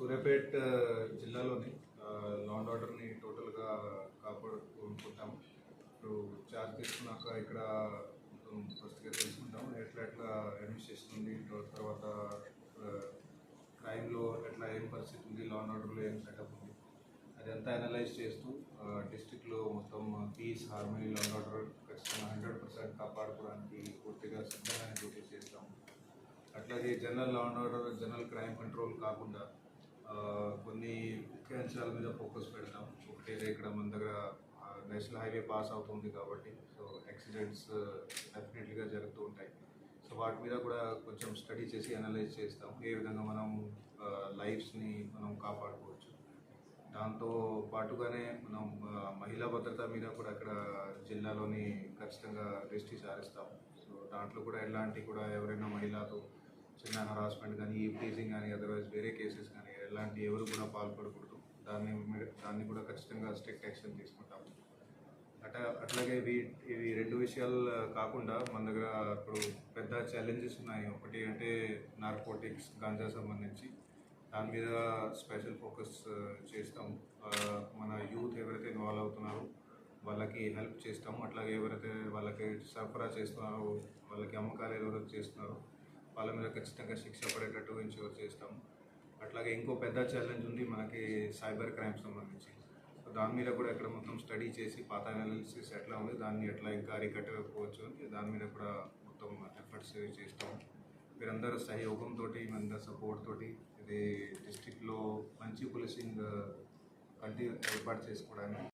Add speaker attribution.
Speaker 1: సూర్యాపేట్ జిల్లాలోని law and ఆర్డర్ని టోటల్గా కాపాడుకుంటాము. ఇప్పుడు చార్జ్ తీసుకున్నాక ఇక్కడ ఫస్ట్గా తెలుసుకుంటాం ఎట్లా ఎట్లా అడ్మినిస్ట్రేషన్ ఉంది తర్వాత క్రైమ్లో ఎట్లా ఏం పరిస్థితి ఉంది లా అండ్ ఆర్డర్లో ఏం సెటప్ ఉంది అదంతా అనలైజ్ చేస్తూ డిస్టిక్లో మొత్తం peace harmony law and order ఖచ్చితంగా హండ్రెడ్ పర్సెంట్ కాపాడుకోవడానికి పూర్తిగా సిద్ధంగా డ్యూటీ చేస్తాం అట్లాగే general law and order general crime control కాకుండా కొన్ని ముఖ్య అంశాల మీద ఫోకస్ పెడతాం. ఒకటేదే ఇక్కడ మన దగ్గర నేషనల్ హైవే పాస్ అవుతుంది కాబట్టి సో యాక్సిడెంట్స్ డెఫినెట్లీగా జరుగుతూ ఉంటాయి. సో వాటి మీద కూడా కొంచెం స్టడీ చేసి అనలైజ్ చేస్తాం. ఏ విధంగా మనం లైఫ్స్ని మనం కాపాడుకోవచ్చు. దాంతో పాటుగానే మనం మహిళా భద్రత మీద కూడా అక్కడ జిల్లాలోని ఖచ్చితంగా దృష్టి సారిస్తాం. సో దాంట్లో కూడా ఎలాంటి కూడా ఎవరైనా మహిళతో చిన్న హరాస్మెంట్ కానీ ఈ ప్లీజింగ్ కానీ అదర్వైజ్ వేరే కేసెస్ ఇలాంటి ఎవరు కూడా పాల్పడకూడదు. దాన్ని దాన్ని కూడా ఖచ్చితంగా స్ట్రిక్ట్ యాక్షన్ తీసుకుంటాం అట అట్లాగే ఇవి ఇవి రెండు విషయాలు కాకుండా మన దగ్గర ఇప్పుడు పెద్ద ఛాలెంజెస్ ఉన్నాయి. ఒకటి అంటే నార్కోటిక్స్ గాంజా సంబంధించి. దాని మీద స్పెషల్ ఫోకస్ చేస్తాం. మన యూత్ ఎవరైతే ఇన్వాల్వ్ అవుతున్నారో వాళ్ళకి హెల్ప్ చేస్తాము అట్లాగే ఎవరైతే వాళ్ళకి సరఫరా చేస్తున్నారో వాళ్ళకి అమ్మకాలు ఎవరైతే చేస్తున్నారో వాళ్ళ మీద ఖచ్చితంగా శిక్ష పడేటట్టు ఇన్షూర్ చేస్తాము అట్లాగే ఇంకో పెద్ద ఛాలెంజ్ ఉంది మనకి సైబర్ క్రైమ్ సంబంధించి. సో దాని మీద కూడా ఇక్కడ మొత్తం స్టడీ చేసి పాత అనాలిసిస్ ఎట్లా ఉంది దాన్ని ఎట్లా ఇంకా అరికట్టకపోవచ్చు అని దాని మీద కూడా మొత్తం ఎఫర్ట్స్ చేస్తాం మీరందరూ సహయోగంతో మనందరి సపోర్ట్ తోటి ఇది డిస్టిక్లో మంచి పోలీసింగ్ కంటి uh, ఏర్పాటు చేసుకోవడానికి